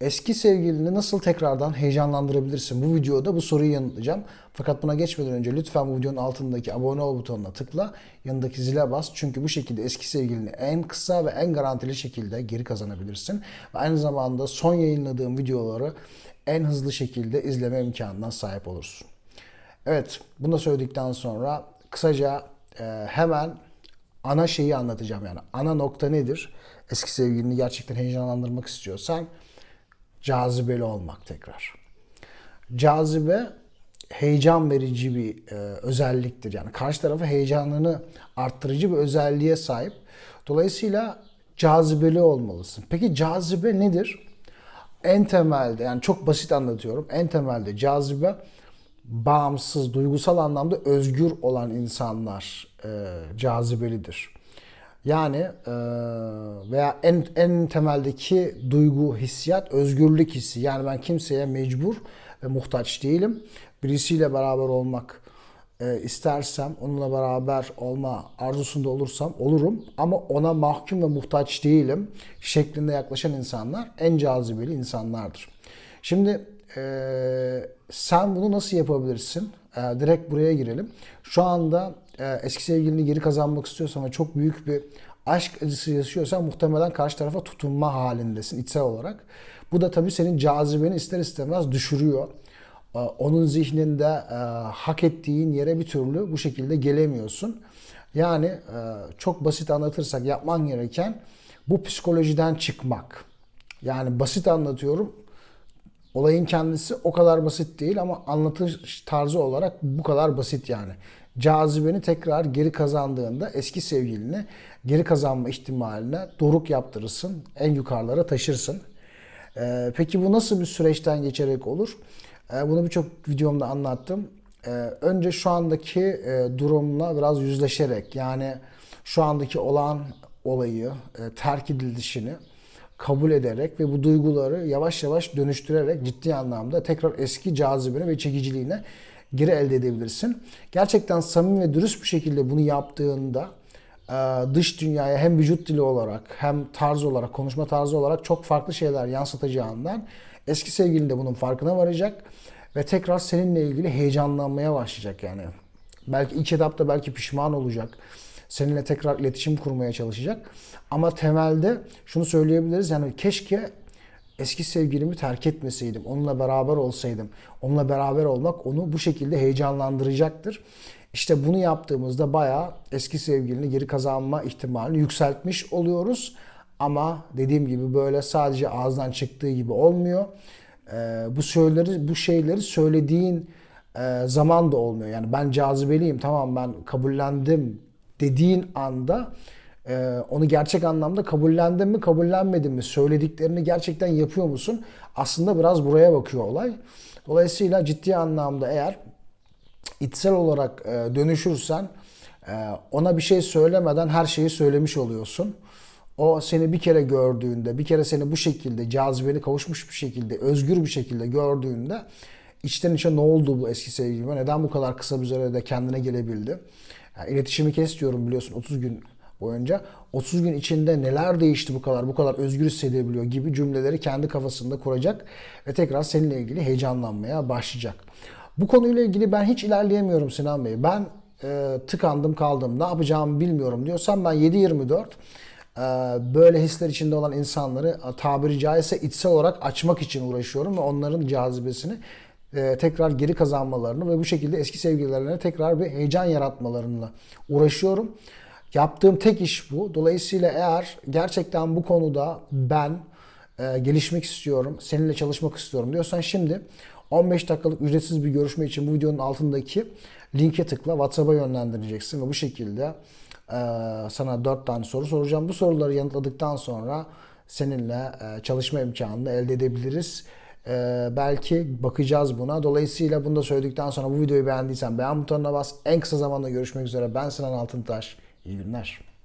Eski sevgilini nasıl tekrardan heyecanlandırabilirsin? Bu videoda bu soruyu yanıtlayacağım. Fakat buna geçmeden önce lütfen bu videonun altındaki abone ol butonuna tıkla. Yanındaki zile bas. Çünkü bu şekilde eski sevgilini en kısa ve en garantili şekilde geri kazanabilirsin. Ve aynı zamanda son yayınladığım videoları en hızlı şekilde izleme imkanına sahip olursun. Evet, bunu da söyledikten sonra kısaca e, hemen ana şeyi anlatacağım yani. Ana nokta nedir? Eski sevgilini gerçekten heyecanlandırmak istiyorsan cazibeli olmak tekrar. Cazibe heyecan verici bir e, özelliktir. Yani karşı tarafı heyecanını arttırıcı bir özelliğe sahip. Dolayısıyla cazibeli olmalısın. Peki cazibe nedir? En temelde yani çok basit anlatıyorum. En temelde cazibe bağımsız, duygusal anlamda özgür olan insanlar e, cazibelidir. Yani e, veya en en temeldeki duygu, hissiyat özgürlük hissi. Yani ben kimseye mecbur ve muhtaç değilim. Birisiyle beraber olmak e, istersem, onunla beraber olma arzusunda olursam olurum. Ama ona mahkum ve muhtaç değilim şeklinde yaklaşan insanlar en cazibeli insanlardır. Şimdi e, sen bunu nasıl yapabilirsin? Direkt buraya girelim. Şu anda eski sevgilini geri kazanmak istiyorsan ve çok büyük bir aşk acısı yaşıyorsan muhtemelen karşı tarafa tutunma halindesin içsel olarak. Bu da tabii senin cazibeni ister istemez düşürüyor. E, onun zihninde e, hak ettiğin yere bir türlü bu şekilde gelemiyorsun. Yani e, çok basit anlatırsak yapman gereken bu psikolojiden çıkmak. Yani basit anlatıyorum. Olayın kendisi o kadar basit değil ama anlatış tarzı olarak bu kadar basit yani. Cazibeni tekrar geri kazandığında eski sevgilini geri kazanma ihtimaline doruk yaptırırsın. En yukarılara taşırsın. Ee, peki bu nasıl bir süreçten geçerek olur? Ee, bunu birçok videomda anlattım. Ee, önce şu andaki e, durumla biraz yüzleşerek yani şu andaki olan olayı, e, terk edilişini kabul ederek ve bu duyguları yavaş yavaş dönüştürerek ciddi anlamda tekrar eski cazibene ve çekiciliğine geri elde edebilirsin. Gerçekten samimi ve dürüst bir şekilde bunu yaptığında e, dış dünyaya hem vücut dili olarak hem tarz olarak, konuşma tarzı olarak çok farklı şeyler yansıtacağından eski sevgilin de bunun farkına varacak ve tekrar seninle ilgili heyecanlanmaya başlayacak yani. Belki ilk etapta belki pişman olacak seninle tekrar iletişim kurmaya çalışacak. Ama temelde şunu söyleyebiliriz yani keşke eski sevgilimi terk etmeseydim, onunla beraber olsaydım. Onunla beraber olmak onu bu şekilde heyecanlandıracaktır. İşte bunu yaptığımızda bayağı eski sevgilini geri kazanma ihtimalini yükseltmiş oluyoruz. Ama dediğim gibi böyle sadece ağızdan çıktığı gibi olmuyor. Ee, bu söyleri, bu şeyleri söylediğin e, zaman da olmuyor. Yani ben cazibeliyim, tamam ben kabullendim dediğin anda e, onu gerçek anlamda kabullendin mi kabullenmedin mi söylediklerini gerçekten yapıyor musun? Aslında biraz buraya bakıyor olay. Dolayısıyla ciddi anlamda eğer içsel olarak e, dönüşürsen e, ona bir şey söylemeden her şeyi söylemiş oluyorsun. O seni bir kere gördüğünde, bir kere seni bu şekilde cazibeli kavuşmuş bir şekilde, özgür bir şekilde gördüğünde içten içe ne oldu bu eski sevgilime? Neden bu kadar kısa bir sürede kendine gelebildi? Yani iletişimi kes biliyorsun 30 gün boyunca. 30 gün içinde neler değişti bu kadar, bu kadar özgür hissedebiliyor gibi cümleleri kendi kafasında kuracak ve tekrar seninle ilgili heyecanlanmaya başlayacak. Bu konuyla ilgili ben hiç ilerleyemiyorum Sinan Bey. Ben e, tıkandım kaldım, ne yapacağımı bilmiyorum diyorsan ben 7-24 e, böyle hisler içinde olan insanları tabiri caizse içsel olarak açmak için uğraşıyorum ve onların cazibesini e, tekrar geri kazanmalarını ve bu şekilde eski sevgililerine tekrar bir heyecan yaratmalarıyla uğraşıyorum. Yaptığım tek iş bu. Dolayısıyla eğer gerçekten bu konuda ben e, gelişmek istiyorum, seninle çalışmak istiyorum diyorsan şimdi 15 dakikalık ücretsiz bir görüşme için bu videonun altındaki linke tıkla WhatsApp'a yönlendireceksin ve bu şekilde e, sana 4 tane soru soracağım. Bu soruları yanıtladıktan sonra seninle çalışma imkanını elde edebiliriz. Ee, belki bakacağız buna. Dolayısıyla bunu da söyledikten sonra bu videoyu beğendiysen beğen butonuna bas. En kısa zamanda görüşmek üzere. Ben Sinan Altıntaş. İyi günler.